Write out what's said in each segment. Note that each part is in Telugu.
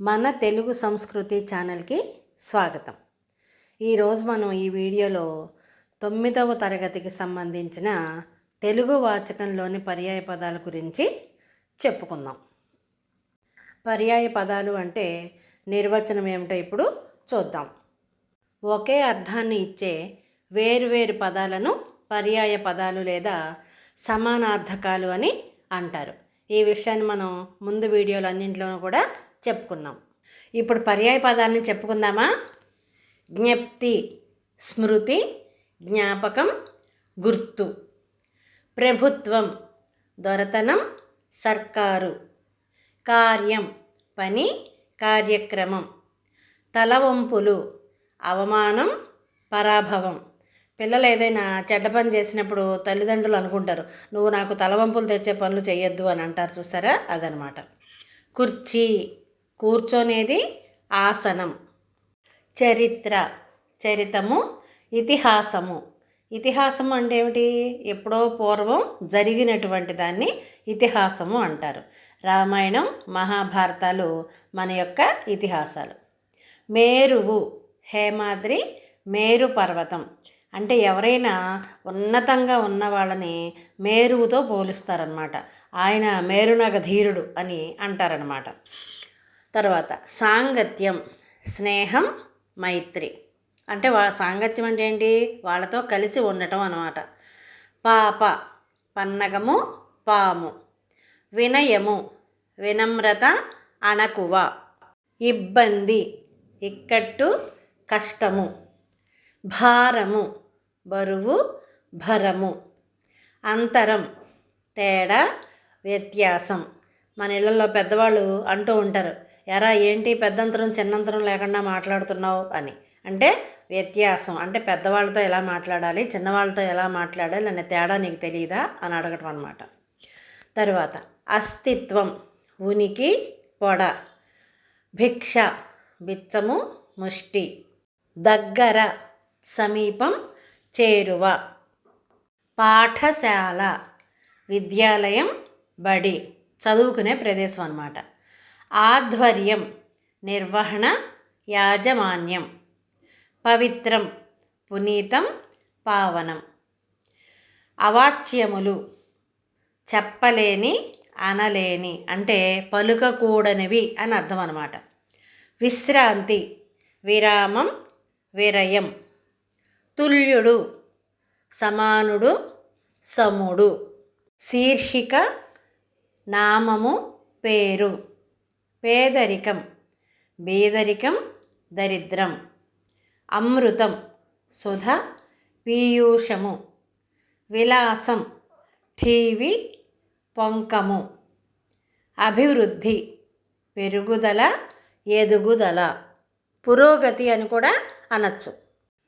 మన తెలుగు సంస్కృతి ఛానల్కి స్వాగతం. ఈరోజు మనం ఈ వీడియోలో తొమ్మిదవ తరగతికి సంబంధించిన తెలుగు వాచకంలోని పర్యాయ పదాల గురించి చెప్పుకుందాం. పర్యాయ పదాలు అంటే నిర్వచనం ఏమిటో ఇప్పుడు చూద్దాం. ఒకే అర్థాన్ని ఇచ్చే వేరువేరు పదాలను పర్యాయ పదాలు లేదా సమానార్థకాలు అని అంటారు. ఈ విషయాన్ని మనం ముందు వీడియోలు అన్నింటిలోనూ కూడా చెప్పుకున్నాం. ఇప్పుడు పర్యాయ పదాలని చెప్పుకుందామా? జ్ఞప్తి స్మృతి జ్ఞాపకం గుర్తు. ప్రభుత్వం దొరతనం సర్కారు. కార్యం పని కార్యక్రమం. తలవంపులు అవమానం పరాభవం. పిల్లలు ఏదైనా చెడ్డ పని చేసినప్పుడు తల్లిదండ్రులు అనుకుంటారు నువ్వు నాకు తలవంపులు తెచ్చే పనులు చేయొద్దు అని అంటారు చూసారా? అదనమాట. కుర్చీ కూర్చొనేది ఆసనం. చరిత్ర చరితము ఇతిహాసము. ఇతిహాసము అంటే ఏమిటి? ఎప్పుడో పూర్వం జరిగినటువంటి దాన్ని ఇతిహాసము అంటారు. రామాయణం మహాభారతాలు మన యొక్క ఇతిహాసాలు. మేరువు హేమాద్రి మేరు పర్వతం. అంటే ఎవరైనా ఉన్నతంగా ఉన్న వాళ్ళని మేరువుతో పోలుస్తారనమాట ఆయన మేరునగ ధీరుడు అని అంటారనమాట తర్వాత సాంగత్యం స్నేహం మైత్రి. అంటే వా సాంగత్యం అంటే ఏంటి? వాళ్ళతో కలిసి ఉండటం అనమాట పాప పన్నగము పాము. వినయము వినమ్రత అణకువ. ఇబ్బంది ఇక్కట్టు కష్టము. భారము బరువు భరము. అంతరం తేడా వ్యత్యాసం. మన ఇళ్ళలో పెద్దవాళ్ళు అంటూ ఉంటారు. ఎరా ఏంటి పెద్దంతరం చిన్నంతరం లేకుండా మాట్లాడుతున్నావు అని. అంటే వ్యత్యాసం. అంటే పెద్దవాళ్ళతో ఎలా మాట్లాడాలి చిన్నవాళ్ళతో ఎలా మాట్లాడాలి అనే తేడా నీకు తెలియదా అని అడగటం అనమాట తరువాత అస్తిత్వం ఉనికి పొడ భిక్ష బిచ్చము ముష్టి దగ్గర సమీపం చేరువ పాఠశాల విద్యాలయం బడి చదువుకునే ప్రదేశం అన్నమాట. ఆధ్వర్యం నిర్వహణ యాజమాన్యం. పవిత్రం పునీతం పావనం. అవాచ్యములు చెప్పలేని అనలేని అంటే పలుకకూడనివి అని అర్థం అనమాట విశ్రాంతి విరామం విరయం. తుల్యుడు సమానుడు సముడు. శీర్షిక నామము పేరు. పేదరికం. బేదరికం దరిద్రం. అమృతం సుధ పీయూషము. విలాసం ఠీవి పొంకము. అభివృద్ధి పెరుగుదల ఎదుగుదల. పురోగతి అని కూడా అనొచ్చు.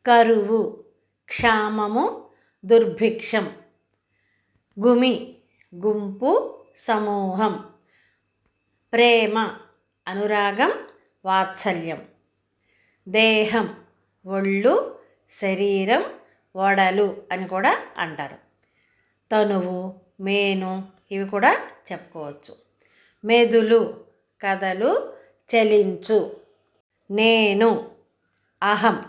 కరువు క్షామము దుర్భిక్షం. గుమి గుంపు సమూహం. ప్రేమ అనురాగం వాత్సల్యం. దేహం ఒళ్ళు శరీరం వడలు అని కూడా అంటారు. తనువు మేను ఇవి కూడా చెప్పుకోవచ్చు. మెదులు కథలు చలించు. నేను అహం.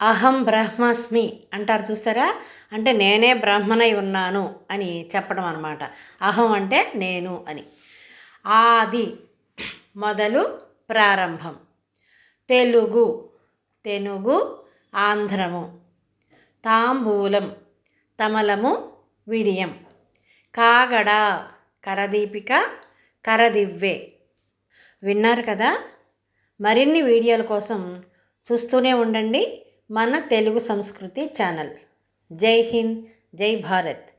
అహం బ్రహ్మస్మి అంటారు చూసారా అంటే నేనే బ్రహ్మనై ఉన్నాను అని చెప్పడం అనమాట అహం అంటే నేను అని. ఆది మొదలు ప్రారంభం. తెలుగు తెనుగు ఆంధ్రము. తాంబూలం తమలము విడియం. కాగడ కరదీపిక కరదివ్వే. విన్నారు కదా? మరిన్ని వీడియోల కోసం చూస్తూనే ఉండండి మన తెలుగు సంస్కృతి ఛానల్. జై హింద్ జై భారత్.